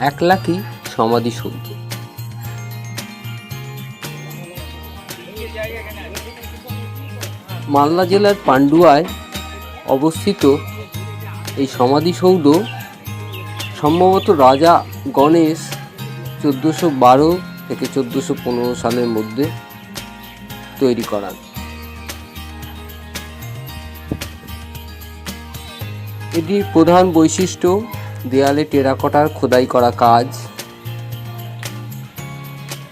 একলাখি সমাধিসৌধ মালদা জেলার পান্ডুয়ায় অবস্থিত এই সমাধিসৌধ সম্ভবত রাজা গণেশ চোদ্দোশো বারো থেকে চোদ্দোশো পনেরো সালের মধ্যে তৈরি করান। এটির প্রধান বৈশিষ্ট্য দেয়ালে টেরাকোটার খোদাই করা কাজ।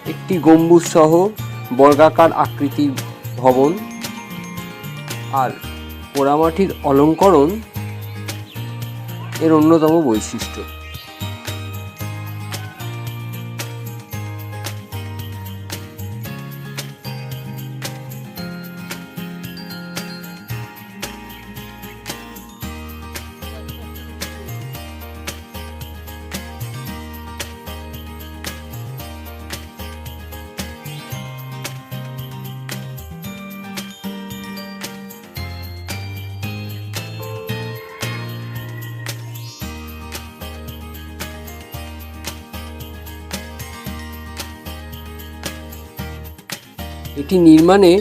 একটি গম্বুজ সহ বর্গাকার আকৃতি ভবন। আর পোড়ামাটির অলঙ্করণ এর অন্যতম বৈশিষ্ট্য। এটি নির্মাণে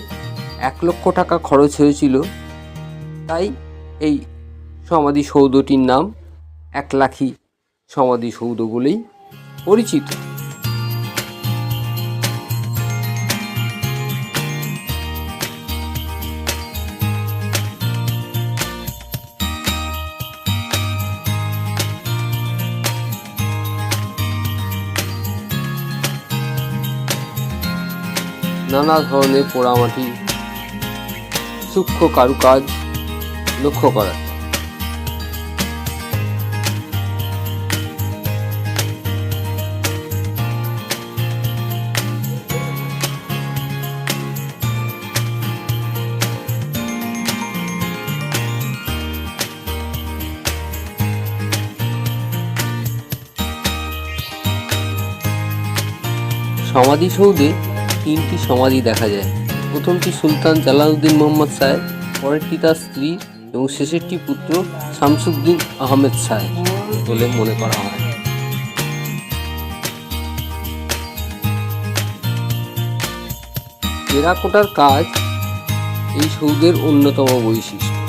এক লক্ষ টাকা খরচ হয়েছিল। তাই এই সমাধিসৌধটির নাম এক লাখি সমাধিসৌধ বলেই পরিচিত। নানা ধরনের পোড়ামাটি সূক্ষ্ম কারুকাজ লক্ষ্য করা। সমাধিসৌধে তিনটি সমাধি দেখা যায়। প্রথমটি সুলতান জালালউদ্দিন মোহাম্মদ সাহেব পরেরটি তার স্ত্রী এবং শেষেরটি পুত্র শামসুদ্দিন আহমেদ সাহেব বলে মনে করা হয়। টেরাকোটার কাজ এই সৌধের অন্যতম বৈশিষ্ট্য।